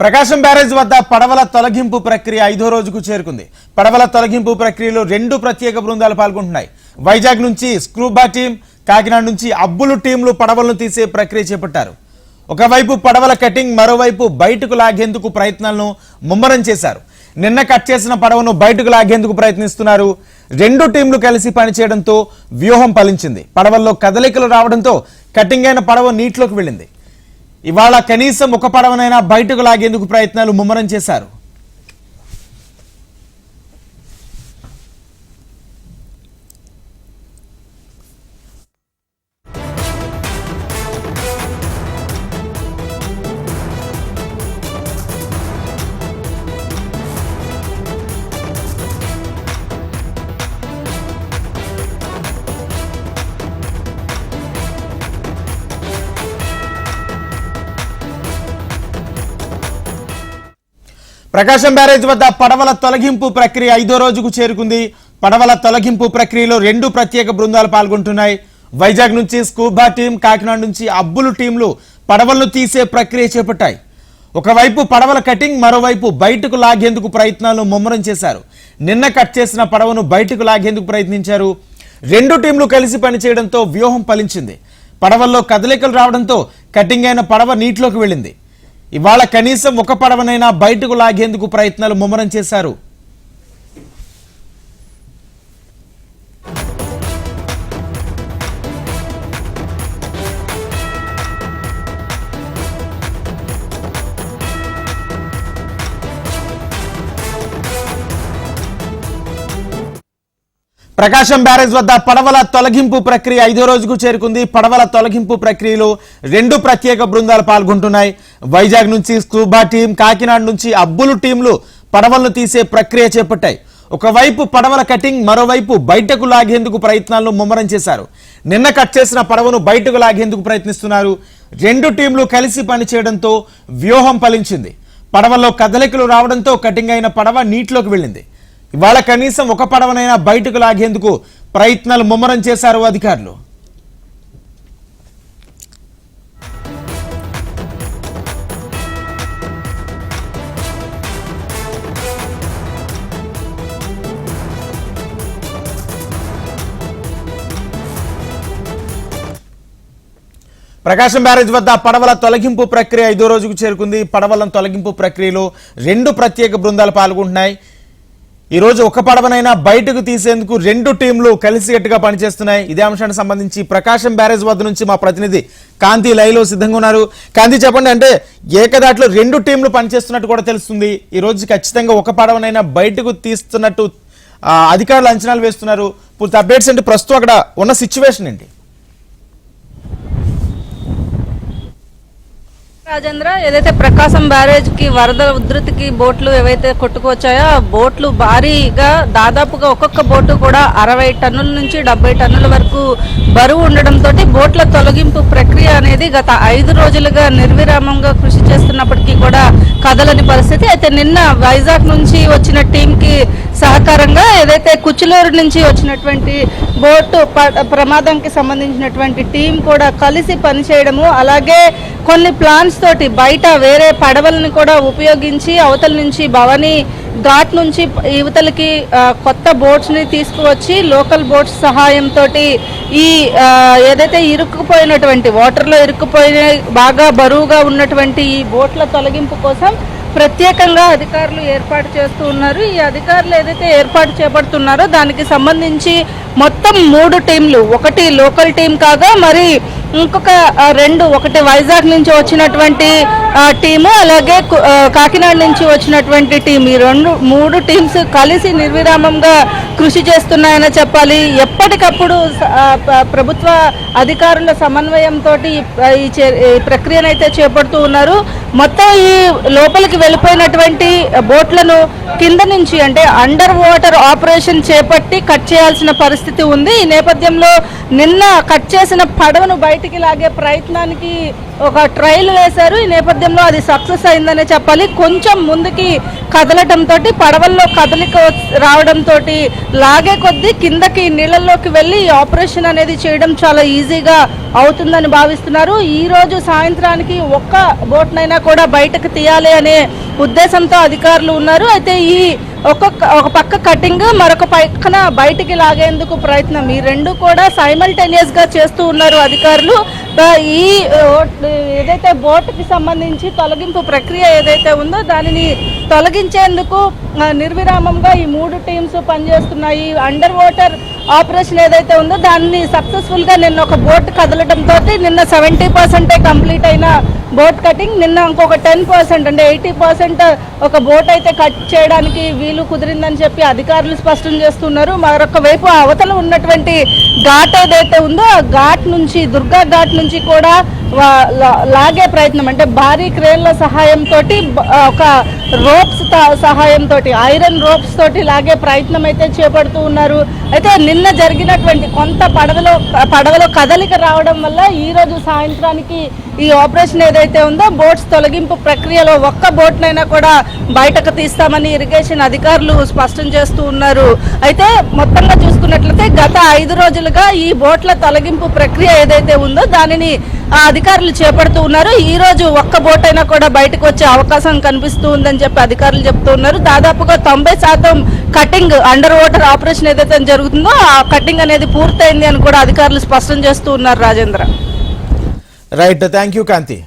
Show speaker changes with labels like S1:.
S1: ప్రకాశం barrage వద్ద పడవల తొలగింపు ప్రక్రియ ఐదో రోజుకు చేరుకుంది. పడవల తొలగింపు ప్రక్రియలో రెండు ప్రత్యేక బృందాలు పాల్గొంటున్నాయి. వైజాగ్ నుంచి స్క్రూబా టీం కాకినాడ నుంచి అబ్బులు టీంలు పడవలను తీసే ప్రక్రియ చేపట్టారు. ఒకవైపు పడవల కటింగ్ మరోవైపు బయటకు లాగేందుకు ప్రయత్నాలను ముమ్మరం చేశారు. నిన్న కట్ చేసిన పడవను బయటకు లాగేందుకు ప్రయత్నిస్తున్నారు. రెండు టీంలు కలిసి పనిచేయడంతో వ్యూహం ఫలించింది. పడవల్లో కదలికలు రావడంతో కటింగ్ అయిన పడవ నీటిలోకి వెళ్ళింది. ఇవాళ కనీసం ఒక పడవనైనా బయటకు లాగేందుకు ప్రయత్నాలు ముమ్మరం చేశారు. ప్రకాశం బ్యారేజ్ వద్ద పడవల తొలగింపు ప్రక్రియ ఐదో రోజుకు చేరుకుంది. పడవల తొలగింపు ప్రక్రియలో రెండు ప్రత్యేక బృందాలు పాల్గొంటున్నాయి. వైజాగ్ నుంచి స్కూబా టీం కాకినాడ నుంచి అబ్బులు టీంలు పడవలను తీసే ప్రక్రియ చేపట్టాయి. ఒకవైపు పడవల కటింగ్ మరోవైపు బయటకు లాగేందుకు ప్రయత్నాలు ముమ్మరం చేశారు. నిన్న కట్ చేసిన పడవను బయటకు లాగేందుకు ప్రయత్నించారు. రెండు టీంలు కలిసి పనిచేయడంతో వ్యూహం ఫలించింది. పడవల్లో కదలికలు రావడంతో కటింగ్ అయిన పడవ నీటిలోకి వెళ్ళింది. ఇవాళ కనీసం ఒక పడవనైనా బయటకు లాగేందుకు ప్రయత్నాలు ముమ్మరం చేశారు. ప్రకాశం బ్యారేజ్ వద్ద పడవల తొలగింపు ప్రక్రియ ఐదో రోజుకు చేరుకుంది. పడవల తొలగింపు ప్రక్రియలో రెండు ప్రత్యేక బృందాలు పాల్గొంటున్నాయి. వైజాగ్ నుంచి స్కూబా టీం కాకినాడ నుంచి అబ్బులు టీంలు పడవలను తీసే ప్రక్రియ చేపట్టాయి. ఒకవైపు పడవల కటింగ్ మరోవైపు బయటకు లాగేందుకు ప్రయత్నాలను ముమ్మరం చేశారు. నిన్న కట్ చేసిన పడవను బయటకు లాగేందుకు ప్రయత్నిస్తున్నారు. రెండు టీంలు కలిసి పనిచేయడంతో వ్యూహం ఫలించింది. పడవల్లో కదలికలు రావడంతో కటింగ్ అయిన పడవ నీటిలోకి వెళ్ళింది. ఇవాళ కనీసం ఒక పడవనైనా బయటకు లాగేందుకు ప్రయత్నాలు ముమ్మరం చేశారు అధికారులు. ప్రకాశం బ్యారేజ్ వద్ద పడవల తొలగింపు ప్రక్రియ ఐదో రోజుకు చేరుకుంది. పడవల తొలగింపు ప్రక్రియలో రెండు ప్రత్యేక బృందాలు పాల్గొంటున్నాయి. ఈరోజు ఒక పడవనైనా బయటకు తీసేందుకు రెండు టీంలు కలిసికట్టుగా పనిచేస్తున్నాయి. ఇదే అంశానికి సంబంధించి ప్రకాశం బ్యారేజ్ వద్ద నుంచి మా ప్రతినిధి కాంతి లైలో సిద్ధంగా ఉన్నారు. కాంతి చెప్పండి అంటే ఏకదాటిలో రెండు టీంలు పనిచేస్తున్నట్టు కూడా తెలుస్తుంది. ఈరోజు ఖచ్చితంగా ఒక పడవనైనా బయటకు తీస్తున్నట్టు అధికారులు అంచనాలు వేస్తున్నారు. పూర్తి అప్డేట్స్ అంటే ప్రస్తుతం అక్కడ ఉన్న సిచ్యువేషన్ ఏంటి?
S2: రాజేంద్ర ఏదైతే ప్రకాశం బ్యారేజ్కి వరద ఉధృతికి బోట్లు ఏవైతే కొట్టుకొచ్చాయో బోట్లు భారీగా దాదాపుగా ఒక్కొక్క బోటు కూడా అరవై టన్నుల నుంచి డెబ్బై టన్నుల వరకు బరువు ఉండడంతో బోట్ల తొలగింపు ప్రక్రియ అనేది గత ఐదు రోజులుగా నిర్విరామంగా కృషి చేస్తున్నప్పటికీ కూడా కదలని పరిస్థితి. అయితే నిన్న వైజాగ్ నుంచి వచ్చిన టీంకి సహకారంగా ఏదైతే కుచ్చులూరు నుంచి వచ్చినటువంటి బోటు ప్రమాదంకి సంబంధించినటువంటి టీం కూడా కలిసి పనిచేయడము అలాగే కొన్ని ప్లాన్స్ తోటి బయట వేరే పడవలను కూడా ఉపయోగించి అవతల నుంచి భవని ఘాట్ నుంచి యువతలకి కొత్త బోట్స్ని తీసుకువచ్చి లోకల్ బోట్స్ సహాయంతో ఈ ఏదైతే ఇరుక్కుపోయినటువంటి వాటర్లో ఇరుక్కుపోయిన బాగా బరువుగా ఉన్నటువంటి ఈ బోట్ల తొలగింపు కోసం ప్రత్యేకంగా అధికారులు ఏర్పాటు చేస్తూ ఉన్నారు. ఈ అధికారులు ఏదైతే ఏర్పాటు చేపడుతున్నారో దానికి సంబంధించి మొత్తం మూడు టీంలు ఒకటి లోకల్ టీం కాగా మరి ఇంకొక రెండు ఒకటి వైజాగ్ నుంచి వచ్చినటువంటి టీము అలాగే కాకినాడ నుంచి వచ్చినటువంటి టీం. ఈ రెండు మూడు టీమ్స్ కలిసి నిర్విరామంగా కృషి చేస్తున్నాయని చెప్పాలి. ఎప్పటికప్పుడు ప్రభుత్వ అధికారుల సమన్వయంతో ఈ చే- ఈ ప్రక్రియనైతే చేపడుతూ ఉన్నారు. మొత్తం ఈ లోపలికి వెళ్ళిపోయినటువంటి బోట్లను కింద నుంచి అంటే అండర్ వాటర్ ఆపరేషన్ చేపట్టి కట్ చేయాల్సిన పరిస్థితి ఉంది. ఈ నేపథ్యంలో నిన్న కట్ చేసిన పడవను బయటికి లాగే ప్రయత్నానికి ఒక ట్రయల్ వేశారు. ఈ నేపథ్యంలో అది సక్సెస్ అయిందనే చెప్పాలి. కొంచెం ముందుకి కదలటంతో పడవల్లో కదలిక రావడంతో లాగే కొద్దీ కిందకి నీళ్ళల్లోకి వెళ్ళి ఆపరేషన్ అనేది చేయడం చాలా ఈజీగా అవుతుందని భావిస్తున్నారు. ఈ రోజు సాయంత్రానికి ఒక్క బోట్నైనా కూడా బయటకు తీయాలి అనే ఉద్దేశంతో అధికారులు ఉన్నారు. అయితే ఈ ఒక్కొక్క ఒక పక్క కటింగ్ మరొక పక్కన బయటికి లాగేందుకు ప్రయత్నం. ఈ రెండు కూడా సైమల్టేనియస్గా చేస్తూ ఉన్నారు అధికారులు. ఈ ఏదైతే బోట్కి సంబంధించి తొలగింపు ప్రక్రియ ఏదైతే ఉందో దానిని తొలగించేందుకు నిర్విరామంగా ఈ మూడు టీమ్స్ పనిచేస్తున్నాయి. అండర్ వాటర్ ఆపరేషన్ ఏదైతే ఉందో దాన్ని సక్సెస్ఫుల్గా నిన్న ఒక బోట్ కదలడంతో నిన్న సెవెంటీ పర్సెంటే కంప్లీట్ అయిన బోట్ కటింగ్ నిన్న ఇంకొక టెన్ పర్సెంట్ అంటే ఎయిటీ పర్సెంట్ ఒక బోట్ అయితే కట్ చేయడానికి వీలు కుదిరిందని చెప్పి అధికారులు స్పష్టం చేస్తున్నారు. మరొక వైపు అవతల ఉన్నటువంటి ఘాట్ ఏదైతే ఉందో ఆ ఘాట్ నుంచి దుర్గా ఘాట్ నుంచి కూడా లాగే ప్రయత్నం. అంటే భారీ క్రేన్ల సహాయంతో ఒక రోప్స్ సహాయంతో ఐరన్ రోప్స్ తోటి లాగే ప్రయత్నం అయితే చేపడుతూ ఉన్నారు. అయితే నిన్న జరిగినటువంటి కొంత పడవలో పడవలో కదలిక రావడం వల్ల ఈ రోజు సాయంత్రానికి ఈ ఆపరేషన్ ఏదైతే ఉందో బోట్స్ తొలగింపు ప్రక్రియలో ఒక్క బోట్నైనా కూడా బయటకు తీస్తామని ఇరిగేషన్ అధికారులు స్పష్టం చేస్తూ ఉన్నారు. అయితే మొత్తంగా చూసుకున్నట్లయితే గత ఐదు రోజులుగా ఈ బోట్ల తొలగింపు ప్రక్రియ ఏదైతే ఉందో దానిని ఆ అధికారులు చేపడుతూ ఉన్నారు. ఈ రోజు ఒక్క బోట్ అయినా కూడా బయటకు వచ్చే అవకాశం కనిపిస్తూ ఉందని చెప్పి అధికారులు చెప్తూ ఉన్నారు. దాదాపుగా తొంభై శాతం కటింగ్ అండర్ వాటర్ ఆపరేషన్ ఏదైతే జరుగుతుందో ఆ కటింగ్ అనేది పూర్తయింది అని కూడా అధికారులు స్పష్టం చేస్తూ ఉన్నారు Rajendra.
S1: Right thank you Kanthi